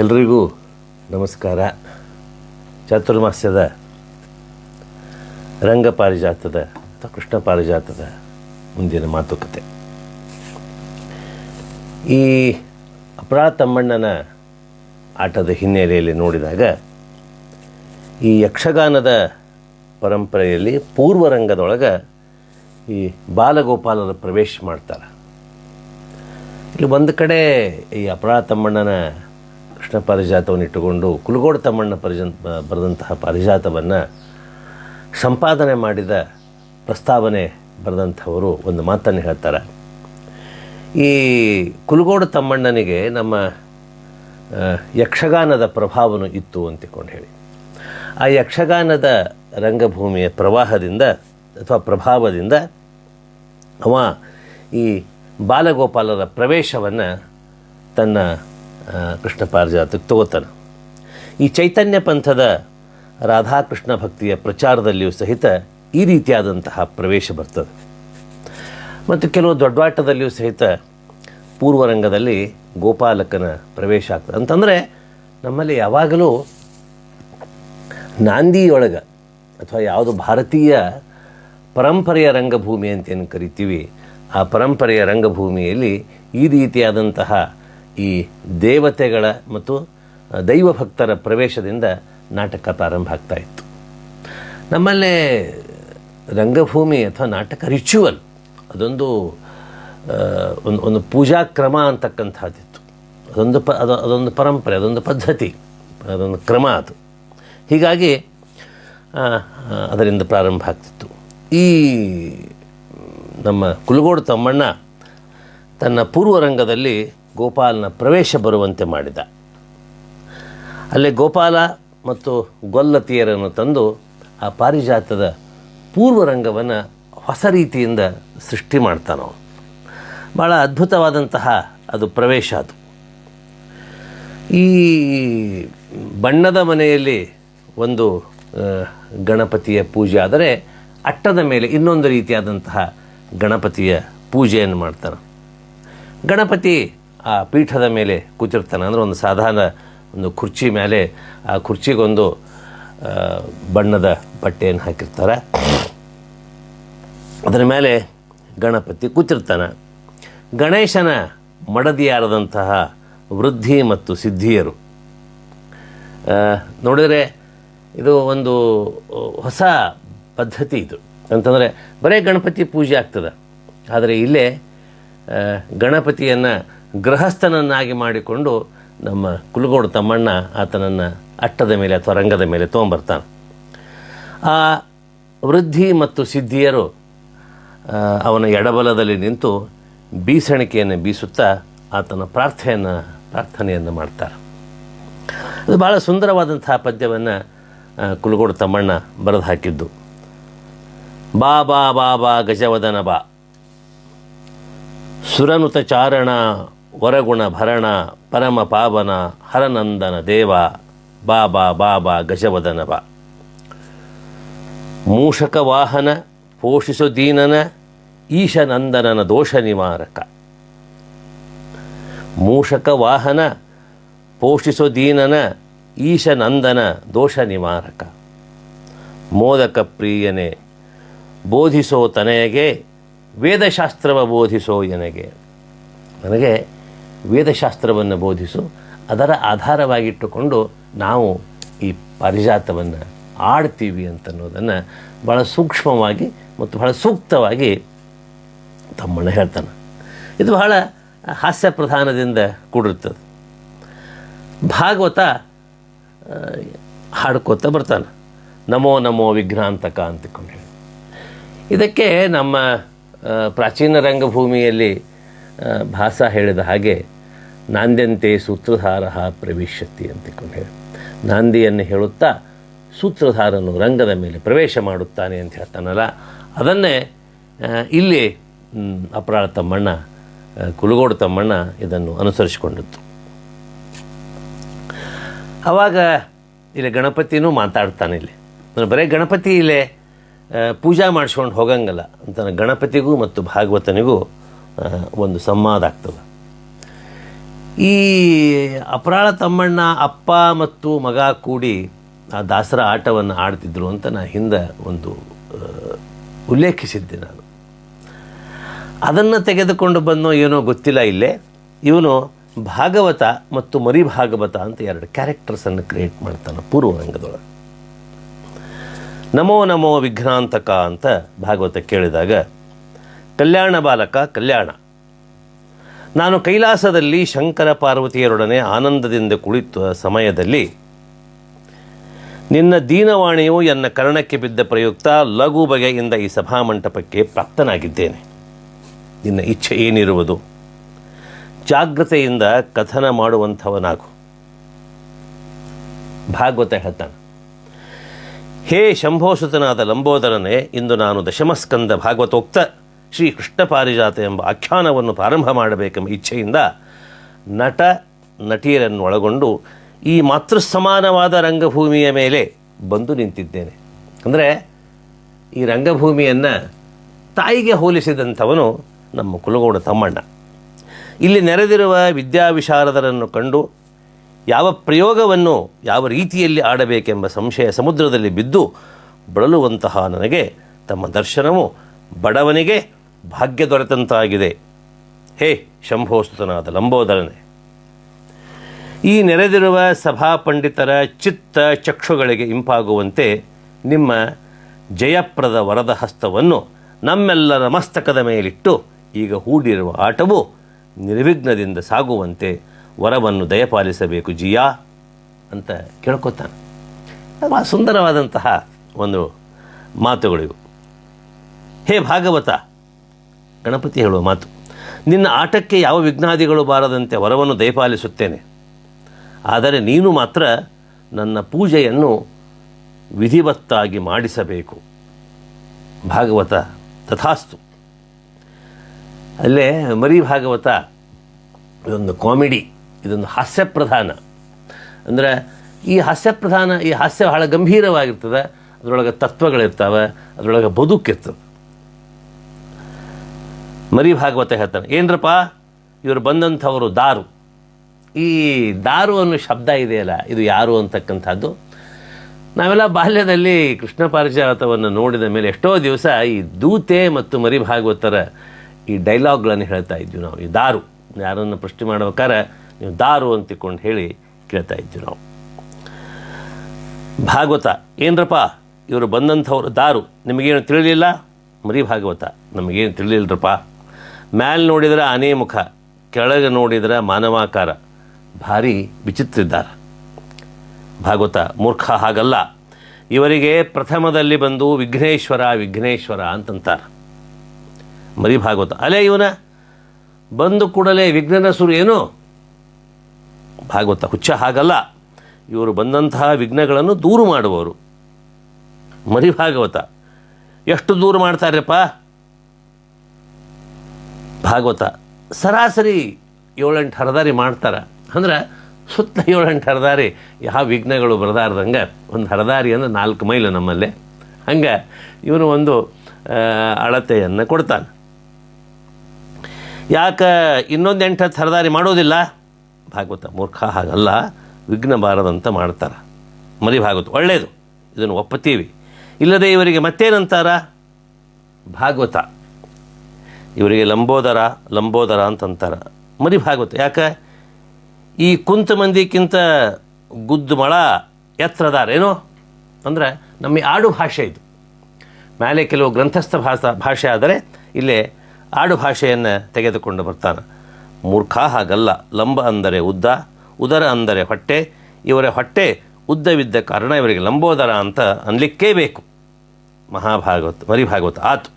ಎಲ್ರಿಗೂ ನಮಸ್ಕಾರ. ಚಾತುರ್ಮಾಸ್ಯದ ರಂಗ ಪಾರಿಜಾತದ ಅಥವಾ ಕೃಷ್ಣ ಪಾರಿಜಾತದ ಮುಂದಿನ ಮಾತುಕತೆ. ಈ ಅಪರಾ ತಮ್ಮಣ್ಣನ ಆಟದ ಹಿನ್ನೆಲೆಯಲ್ಲಿ ನೋಡಿದಾಗ ಈ ಯಕ್ಷಗಾನದ ಪರಂಪರೆಯಲ್ಲಿ ಪೂರ್ವರಂಗದೊಳಗೆ ಈ ಬಾಲಗೋಪಾಲರ ಪ್ರವೇಶ ಮಾಡ್ತಾರೆ. ಇಲ್ಲಿ ಒಂದು ಕಡೆ ಈ ಅಪರಾಧ ತಮ್ಮಣ್ಣನ ಕೃಷ್ಣ ಪಾರಿಜಾತವನ್ನು ಇಟ್ಟುಕೊಂಡು ಕುಲಗೋಡು ತಮ್ಮಣ್ಣ ಪರಿಜನ್ ಬರೆದಂತಹ ಪಾರಿಜಾತವನ್ನು ಸಂಪಾದನೆ ಮಾಡಿದ ಪ್ರಸ್ತಾವನೆ ಬರೆದಂಥವರು ಒಂದು ಮಾತನ್ನು ಹೇಳ್ತಾರೆ. ಈ ಕುಲಗೋಡು ತಮ್ಮಣ್ಣನಿಗೆ ನಮ್ಮ ಯಕ್ಷಗಾನದ ಪ್ರಭಾವನು ಇತ್ತು ಅಂತಿಕೊಂಡು ಹೇಳಿ. ಆ ಯಕ್ಷಗಾನದ ರಂಗಭೂಮಿಯ ಪ್ರವಾಹದಿಂದ ಅಥವಾ ಪ್ರಭಾವದಿಂದ ಅವ ಈ ಬಾಲಗೋಪಾಲರ ಪ್ರವೇಶವನ್ನು ತನ್ನ ಕೃಷ್ಣ ಪಾರಿಜಾತಕ್ಕೆ ತಗೋತಾನೆ. ಈ ಚೈತನ್ಯ ಪಂಥದ ರಾಧಾಕೃಷ್ಣ ಭಕ್ತಿಯ ಪ್ರಚಾರದಲ್ಲಿಯೂ ಸಹಿತ ಈ ರೀತಿಯಾದಂತಹ ಪ್ರವೇಶ ಬರ್ತದೆ. ಮತ್ತು ಕೆಲವು ದೊಡ್ಡಾಟದಲ್ಲಿಯೂ ಸಹಿತ ಪೂರ್ವರಂಗದಲ್ಲಿ ಗೋಪಾಲಕನ ಪ್ರವೇಶ ಆಗ್ತದೆ. ಅಂತಂದರೆ ನಮ್ಮಲ್ಲಿ ಯಾವಾಗಲೂ ನಾಂದಿಯೊಳಗೆ ಅಥವಾ ಯಾವುದು ಭಾರತೀಯ ಪರಂಪರೆಯ ರಂಗಭೂಮಿ ಅಂತ ಏನು ಕರಿತೀವಿ, ಆ ಪರಂಪರೆಯ ರಂಗಭೂಮಿಯಲ್ಲಿ ಈ ರೀತಿಯಾದಂತಹ ಈ ದೇವತೆಗಳ ಮತ್ತು ದೈವ ಭಕ್ತರ ಪ್ರವೇಶದಿಂದ ನಾಟಕ ಪ್ರಾರಂಭ ಆಗ್ತಾ ಇತ್ತು. ನಮ್ಮಲ್ಲೇ ರಂಗಭೂಮಿ ಅಥವಾ ನಾಟಕ ರಿಚುವಲ್, ಅದೊಂದು ಒಂದು ಒಂದು ಪೂಜಾ ಕ್ರಮ ಅಂತಕ್ಕಂಥದ್ದಿತ್ತು. ಅದೊಂದು ಪ, ಅದು, ಅದೊಂದು ಪರಂಪರೆ, ಅದೊಂದು ಪದ್ಧತಿ, ಅದೊಂದು ಕ್ರಮ ಅದು. ಹೀಗಾಗಿ ಅದರಿಂದ ಪ್ರಾರಂಭ ಆಗ್ತಿತ್ತು. ಈ, ನಮ್ಮ ಕುಲಗೋಡು ತಮ್ಮಣ್ಣ ತನ್ನ ಪೂರ್ವರಂಗದಲ್ಲಿ ಗೋಪಾಲನ ಪ್ರವೇಶ ಬರುವಂತೆ ಮಾಡಿದ. ಅಲ್ಲೇ ಗೋಪಾಲ ಮತ್ತು ಗೊಲ್ಲತಿಯರನ್ನು ತಂದು ಆ ಪಾರಿಜಾತದ ಪೂರ್ವರಂಗವನ್ನು ಹೊಸ ರೀತಿಯಿಂದ ಸೃಷ್ಟಿ ಮಾಡ್ತಾನ ಭಾಳ ಅದ್ಭುತವಾದಂತಹ ಅದು ಪ್ರವೇಶ ಅದು. ಈ ಬಣ್ಣದ ಮನೆಯಲ್ಲಿ ಒಂದು ಗಣಪತಿಯ ಪೂಜೆ ಆದರೆ ಅಟ್ಟದ ಮೇಲೆ ಇನ್ನೊಂದು ರೀತಿಯಾದಂತಹ ಗಣಪತಿಯ ಪೂಜೆಯನ್ನು ಮಾಡ್ತಾನೆ. ಗಣಪತಿ ಆ ಪೀಠದ ಮೇಲೆ ಕೂತಿರ್ತಾನೆ. ಅಂದರೆ ಒಂದು ಸಾಧಾರಣ ಒಂದು ಕುರ್ಚಿ ಮೇಲೆ, ಆ ಕುರ್ಚಿಗೊಂದು ಬಣ್ಣದ ಬಟ್ಟೆಯನ್ನು ಹಾಕಿರ್ತಾರೆ. ಅದರ ಮೇಲೆ ಗಣಪತಿ ಕೂತಿರ್ತಾನೆ. ಗಣೇಶನ ಮಡದಿಯಾರದಂತಹ ವೃದ್ಧಿ ಮತ್ತು ಸಿದ್ಧಿಯರು. ನೋಡಿದರೆ ಇದು ಒಂದು ಹೊಸ ಪದ್ಧತಿ ಇದು. ಅಂತಂದರೆ ಬರೀ ಗಣಪತಿ ಪೂಜೆ ಆಗ್ತದೆ. ಆದರೆ ಇಲ್ಲೇ ಗಣಪತಿಯನ್ನು ಗೃಹಸ್ಥನನ್ನಾಗಿ ಮಾಡಿಕೊಂಡು ನಮ್ಮ ಕುಲಗೋಡು ತಮ್ಮಣ್ಣ ಆತನನ್ನು ಅಟ್ಟದ ಮೇಲೆ ಅಥವಾ ರಂಗದ ಮೇಲೆ ತೊಗೊಂಬರ್ತಾನೆ. ಆ ವೃದ್ಧಿ ಮತ್ತು ಸಿದ್ಧಿಯರು ಅವನ ಎಡಬಲದಲ್ಲಿ ನಿಂತು ಬೀಸಣಿಕೆಯನ್ನು ಬೀಸುತ್ತಾ ಆತನ ಪ್ರಾರ್ಥನೆಯನ್ನು ಪ್ರಾರ್ಥನೆಯನ್ನು ಮಾಡ್ತಾರೆ. ಅದು ಭಾಳ ಸುಂದರವಾದಂತಹ ಪದ್ಯವನ್ನು ಕುಲಗೋಡು ತಮ್ಮಣ್ಣ ಬರೆದು ಹಾಕಿದ್ದು ಬಾ ಬಾ ಬಾ ಬಾ, ಗಜವದನ ಬಾ. ಸುರನುತ ಚಾರಣ ವರಗುಣ ಭರಣ, ಪರಮ ಪಾವನ, ಹರನಂದನ ದೇವ, ಬಾಬಾ ಬಾಬಾ, ಗಜವದನ ಬಾ. ಮೂಷಕ ವಾಹನ, ಪೋಷಿಸು ದೀನನ, ಈಶನಂದನನ ದೋಷ ನಿವಾರಕ. ಮೂಷಕ ವಾಹನ, ಪೋಷಿಸು ದೀನನ, ಈಶನಂದನ ದೋಷ ನಿವಾರಕ. ಮೋದಕ ಪ್ರಿಯನೇ, ಬೋಧಿಸೋ ತನಯಗೆ, ವೇದಶಾಸ್ತ್ರವ ಬೋಧಿಸೋ ಎನಗೆ. ನನಗೆ ವೇದಶಾಸ್ತ್ರವನ್ನು ಬೋಧಿಸು, ಅದರ ಆಧಾರವಾಗಿಟ್ಟುಕೊಂಡು ನಾವು ಈ ಪಾರಿಜಾತವನ್ನು ಆಡ್ತೀವಿ ಅಂತನ್ನೋದನ್ನು ಭಾಳ ಸೂಕ್ಷ್ಮವಾಗಿ ಮತ್ತು ಬಹಳ ಸೂಕ್ತವಾಗಿ ತಮ್ಮಣ್ಣ ಹೇಳ್ತಾನೆ. ಇದು ಬಹಳ ಹಾಸ್ಯ ಪ್ರಧಾನದಿಂದ ಕೂಡಿರ್ತದೆ. ಭಾಗವತ ಹಾಡ್ಕೋತ ಬರ್ತಾನೆ. ನಮೋ ನಮೋ ವಿಘ್ನಾಂತಕ ಅಂತಕೊಂಡು ಹೇಳಿ. ಇದಕ್ಕೆ ನಮ್ಮ ಪ್ರಾಚೀನ ರಂಗಭೂಮಿಯಲ್ಲಿ ಭಾಸ ಹೇಳಿದ ಹಾಗೆ, ನಾಂದ್ಯಂತೆ ಸೂತ್ರಧಾರ ಪ್ರವೇಶತಿ ಅಂತಕೊಂಡು ಹೇಳಿ. ನಾಂದಿಯನ್ನು ಹೇಳುತ್ತಾ ಸೂತ್ರಧಾರನು ರಂಗದ ಮೇಲೆ ಪ್ರವೇಶ ಮಾಡುತ್ತಾನೆ ಅಂತ ಹೇಳ್ತಾನಲ್ಲ, ಅದನ್ನೇ ಇಲ್ಲಿ ಅಪರಾಳ ತಮ್ಮಣ್ಣ ಕುಲಗೋಡು ತಮ್ಮಣ್ಣ ಇದನ್ನು ಅನುಸರಿಸಿಕೊಂಡಿತ್ತು ಆವಾಗ ಇಲ್ಲಿ ಗಣಪತಿನೂ ಮಾತಾಡ್ತಾನೆ ಇಲ್ಲಿ. ಬರೀ ಗಣಪತಿ ಇಲ್ಲೇ ಪೂಜಾ ಮಾಡಿಸ್ಕೊಂಡು ಹೋಗಂಗಲ್ಲ. ಅಂತ ಗಣಪತಿಗೂ ಮತ್ತು ಭಾಗವತನಿಗೂ ಒಂದು ಸಂವಾದ ಆಗ್ತದೆ. ಈ ಅಪರಾಳ ತಮ್ಮಣ್ಣ, ಅಪ್ಪ ಮತ್ತು ಮಗ ಕೂಡಿ ಆ ದಾಸರ ಆಟವನ್ನು ಆಡ್ತಿದ್ರು ಅಂತ ನಾನು ಹಿಂದೆ ಒಂದು ಉಲ್ಲೇಖಿಸಿದ್ದೆ ನಾನು. ಅದನ್ನು ತೆಗೆದುಕೊಂಡು ಬಂದೋ ಏನೋ ಗೊತ್ತಿಲ್ಲ ಇಲ್ಲೇ. ಇವನು ಭಾಗವತ ಮತ್ತು ಮರಿ ಭಾಗವತ ಅಂತ ಎರಡು ಕ್ಯಾರೆಕ್ಟರ್ಸನ್ನು ಕ್ರಿಯೇಟ್ ಮಾಡ್ತಾನೆ ಪೂರ್ವರಂಗದೊಳಗೆ. ನಮೋ ನಮೋ ವಿಘ್ನಾಂತಕ ಅಂತ ಭಾಗವತ ಕೇಳಿದಾಗ ಕಲ್ಯಾಣ ಬಾಲಕ, ಕಲ್ಯಾಣ. ನಾನು ಕೈಲಾಸದಲ್ಲಿ ಶಂಕರ ಪಾರ್ವತಿಯರೊಡನೆ ಆನಂದದಿಂದ ಕುಳಿತ ಸಮಯದಲ್ಲಿ ನಿನ್ನ ದೀನವಾಣಿಯು ಎನ್ನ ಕರ್ಣಕ್ಕೆ ಬಿದ್ದ ಪ್ರಯುಕ್ತ ಲಘು ಬಗೆಯಿಂದ ಈ ಸಭಾಮಂಟಪಕ್ಕೆ ಪ್ರಾಪ್ತನಾಗಿದ್ದೇನೆ. ನಿನ್ನ ಇಚ್ಛೆ ಏನಿರುವುದು? ಜಾಗ್ರತೆಯಿಂದ ಕಥನ ಮಾಡುವಂಥವನಾಗು. ಭಾಗವತ ಹೇಳ್ತಾನೆ. ಹೇ ಶಂಭೋಸುತನಾದ ಲಂಬೋದರನೇ, ಇಂದು ನಾನು ದಶಮಸ್ಕಂದ ಭಾಗವತೋಕ್ತ ಶ್ರೀ ಕೃಷ್ಣ ಪಾರಿಜಾತ ಎಂಬ ಆಖ್ಯಾನವನ್ನು ಪ್ರಾರಂಭ ಮಾಡಬೇಕೆಂಬ ಇಚ್ಛೆಯಿಂದ ನಟ, ನಟಿಯರನ್ನು ಒಳಗೊಂಡು ಈ ಮಾತೃ ಸಮಾನವಾದ ರಂಗಭೂಮಿಯ ಮೇಲೆ ಬಂದು ನಿಂತಿದ್ದೇನೆ. ಅಂದರೆ ಈ ರಂಗಭೂಮಿಯನ್ನು ತಾಯಿಗೆ ಹೋಲಿಸಿದಂಥವನು ನಮ್ಮ ಕುಲಗೌಡ ತಮ್ಮಣ್ಣ. ಇಲ್ಲಿ ನೆರೆದಿರುವ ವಿದ್ಯಾವಿಶಾರದರನ್ನು ಕಂಡು ಯಾವ ಪ್ರಯೋಗವನ್ನು ಯಾವ ರೀತಿಯಲ್ಲಿ ಆಡಬೇಕೆಂಬ ಸಂಶಯ ಸಮುದ್ರದಲ್ಲಿ ಬಿದ್ದು ಬಳಲುವಂತಹ ನನಗೆ ತಮ್ಮ ದರ್ಶನವು ಬಡವನಿಗೆ ಭಾಗ್ಯ ದೊರೆತಂತಾಗಿದೆ. ಹೇ ಶಂಭೋಸ್ತುತನಾದ ಲಂಬೋದರನೇ, ಈ ನೆರೆದಿರುವ ಸಭಾ ಪಂಡಿತರ ಚಿತ್ತ ಚಕ್ಷುಗಳಿಗೆ ಇಂಪಾಗುವಂತೆ ನಿಮ್ಮ ಜಯಪ್ರದ ವರದ ಹಸ್ತವನ್ನು ನಮ್ಮೆಲ್ಲರ ಮಸ್ತಕದ ಮೇಲಿಟ್ಟು ಈಗ ಹೂಡಿರುವ ಆಟವು ನಿರ್ವಿಘ್ನದಿಂದ ಸಾಗುವಂತೆ ವರವನ್ನು ದಯಪಾಲಿಸಬೇಕು ಜಿಯಾ ಅಂತ ಕೇಳ್ಕೊತಾನೆ. ಭಾಳ ಸುಂದರವಾದಂತಹ ಒಂದು ಮಾತುಗಳಿವು. ಹೇ ಭಾಗವತ ಗಣಪತಿ ಹೇಳುವ ಮಾತು. ನಿನ್ನ ಆಟಕ್ಕೆ ಯಾವ ವಿಘ್ನಾದಿಗಳು ಬಾರದಂತೆ ವರವನ್ನು ದಯಪಾಲಿಸುತ್ತೇನೆ. ಆದರೆ ನೀನು ಮಾತ್ರ ನನ್ನ ಪೂಜೆಯನ್ನು ವಿಧಿವತ್ತಾಗಿ ಮಾಡಿಸಬೇಕು. ಭಾಗವತ ತಥಾಸ್ತು. ಅಲ್ಲೇ ಮರಿ ಭಾಗವತ ಇದೊಂದು ಕಾಮಿಡಿ, ಇದೊಂದು ಹಾಸ್ಯ ಪ್ರಧಾನ. ಅಂದರೆ ಈ ಹಾಸ್ಯ ಪ್ರಧಾನ, ಈ ಹಾಸ್ಯ ಬಹಳ ಗಂಭೀರವಾಗಿರ್ತದೆ, ಅದರೊಳಗೆ ತತ್ವಗಳಿರ್ತಾವೆ, ಅದರೊಳಗೆ ಬದುಕಿರ್ತದೆ. ಮರಿ ಭಾಗವತ ಹೇಳ್ತಾನೆ ಏನ್ರಪ್ಪ? ಇವರು ಬಂದಂಥವರು ದಾರು. ಈ ದಾರು ಅನ್ನೋ ಶಬ್ದ ಇದೆಯಲ್ಲ, ಇದು ಯಾರು ಅಂತಕ್ಕಂಥದ್ದು? ನಾವೆಲ್ಲ ಬಾಲ್ಯದಲ್ಲಿ ಕೃಷ್ಣ ಪಾರಿಜಾತವನ್ನು ನೋಡಿದ ಮೇಲೆ ಎಷ್ಟೋ ದಿವಸ ಈ ದೂತೆ ಮತ್ತು ಮರಿ ಭಾಗವತರ ಈ ಡೈಲಾಗ್ಗಳನ್ನು ಹೇಳ್ತಾ ಇದ್ವಿ ನಾವು. ಈ ದಾರು, ಯಾರನ್ನು ಪ್ರಶ್ನೆ ಮಾಡ್ಬೇಕಾದ್ರೆ ನೀವು ದಾರು ಅಂತ ತಿಳ್ಕೊಂಡು ಹೇಳಿ ಕೇಳ್ತಾ ಇದ್ವಿ ನಾವು. ಭಾಗವತ, ಏನರಪ್ಪ? ಇವರು ಬಂದಂಥವ್ರು ದಾರು. ನಿಮಗೇನು ತಿಳಿಲಿಲ್ಲ? ಮರಿ ಭಾಗವತ, ನಮಗೇನು ತಿಳಿಲಿಲ್ಲರಪ್ಪ? ಮ್ಯಾಲೆ ನೋಡಿದ್ರೆ ಆನೆ ಮುಖ, ಕೆಳಗೆ ನೋಡಿದ್ರೆ ಮಾನವಾಕಾರ. ಭಾರಿ ವಿಚಿತ್ರ ಇದ್ದಾರೆ ಭಾಗವತ ಮೂರ್ಖ ಹಾಗಲ್ಲ. ಇವರಿಗೆ ಪ್ರಥಮದಲ್ಲಿ ಬಂದು ವಿಘ್ನೇಶ್ವರ ವಿಘ್ನೇಶ್ವರ ಅಂತಂತಾರೆ. ಮರಿ ಭಾಗವತ. ಅಲೆ ಇವನ? ಬಂದು ಕೂಡಲೇ ವಿಘ್ನನ ಸುರು ಏನು? ಭಾಗವತ ಹುಚ್ಚ ಹಾಗಲ್ಲ. ಇವರು ಬಂದಂತಹ ವಿಘ್ನಗಳನ್ನು ದೂರು ಮಾಡುವವರು. ಮರಿ ಭಾಗವತ. ಎಷ್ಟು ದೂರ ಮಾಡ್ತಾರಪ್ಪ ಭಾಗವತ ಸರಾಸರಿ ಏಳೆಂಟು ಹರದಾರಿ ಮಾಡ್ತಾರೆ. ಅಂದ್ರೆ ಸುತ್ತ ಏಳೆಂಟು ಹರದಾರಿ ಯಾವ ವಿಘ್ನಗಳು ಬರದಾರ್ದಂಗೆ ಒಂದು ಹರದಾರಿ ಅಂದ್ರೆ ನಾಲ್ಕು ಮೈಲು ನಮ್ಮಲ್ಲಿ. ಹಂಗೆ ಇವನು ಒಂದು ಅಳತೆಯನ್ನು ಕೊಡ್ತಾನೆ. ಯಾಕೆ ಇನ್ನೊಂದು ಎಂಟು ಹತ್ತು ಹರದಾರಿ ಮಾಡೋದಿಲ್ಲ? ಭಾಗವತ ಮೂರ್ಖ ಹಾಗಲ್ಲ, ವಿಘ್ನ ಬಾರದಂತ ಮಾಡ್ತಾರೆ. ಮರಿ ಭಾಗವತ ಒಳ್ಳೆಯದು ಇದನ್ನು ಒಪ್ಪತ್ತೀವಿ. ಇಲ್ಲದೆ ಇವರಿಗೆ ಮತ್ತೇನಂತಾರ? ಭಾಗವತ. ಇವರಿಗೆ ಲಂಬೋದರ ಲಂಬೋದರ ಅಂತಂತಾರ. ಮರಿ ಭಾಗವತ ಯಾಕೆ? ಈ ಕುಂತ ಮಂದಿಕ್ಕಿಂತ ಗುದ್ದು ಮಳ ಎತ್ತರದಾರೇನೋ ಅಂದರೆ ನಮ್ಮ ಆಡು ಭಾಷೆ ಇದು. ಮೇಲೆ ಕೆಲವು ಗ್ರಂಥಸ್ಥ ಭಾಷಾ ಭಾಷೆ ಆದರೆ ಇಲ್ಲೇ ಆಡು ಭಾಷೆಯನ್ನು ತೆಗೆದುಕೊಂಡು ಬರ್ತಾನೆ ಮೂರ್ಖ ಹಾಗಲ್ಲ. ಲಂಬ ಅಂದರೆ ಉದ್ದ, ಉದರ ಅಂದರೆ ಹೊಟ್ಟೆ. ಇವರ ಹೊಟ್ಟೆ ಉದ್ದವಿದ್ದ ಕಾರಣ ಇವರಿಗೆ ಲಂಬೋದರ ಅಂತ ಅನ್ಲಿಕ್ಕೇ ಬೇಕು. ಮಹಾಭಾಗವತ್ ಮರಿ ಭಾಗವತ್ ಆತು.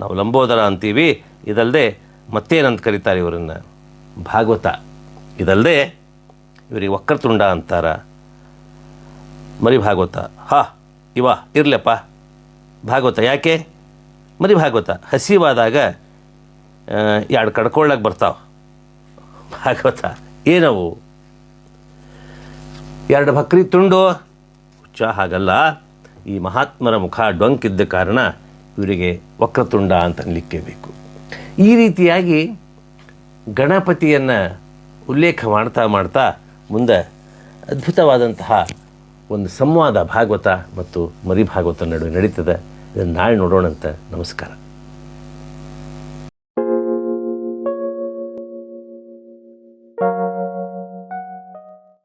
ನಾವು ಲಂಬೋದರ ಅಂತೀವಿ ಇದಲ್ಲದೆ ಮತ್ತೇನಂತ ಕರೀತಾರೆ ಇವರನ್ನು? ಭಾಗವತ. ಇದಲ್ಲದೆ ಇವರಿಗೆ ವಕ್ರತುಂಡ ಅಂತಾರ. ಮರಿ ಭಾಗವತ. ಹಾ, ಇವ, ಇರಲಪ್ಪ. ಭಾಗವತ ಯಾಕೆ? ಮರಿ ಭಾಗವತ. ಹಸಿವಾದಾಗ ಎರಡು ಕಡ್ಕೊಳ್ಳಕ್ಕೆ ಬರ್ತಾವೆ. ಭಾಗವತ. ಏನವು? ಎರಡು ಬಕ್ರಿ ತುಂಡು? ಹುಚ್ಚ ಹಾಗಲ್ಲ. ಈ ಮಹಾತ್ಮರ ಮುಖ ಡೊಂಕಿದ್ದ ಕಾರಣ ಇವರಿಗೆ ವಕ್ರತುಂಡ ಅಂತ ಅನ್ಲಿಕ್ಕೆ ಬೇಕು. ಈ ರೀತಿಯಾಗಿ ಗಣಪತಿಯನ್ನು ಉಲ್ಲೇಖ ಮಾಡ್ತಾ ಮಾಡ್ತಾ ಮುಂದೆ ಅದ್ಭುತವಾದಂತಹ ಒಂದು ಸಂವಾದ ಭಾಗವತ ಮತ್ತು ಮರಿಭಾಗವತ ನಡುವೆ ನಡೀತದೆ. ಇದನ್ನು ನಾಳೆ ನೋಡೋಣಂತ. ನಮಸ್ಕಾರ.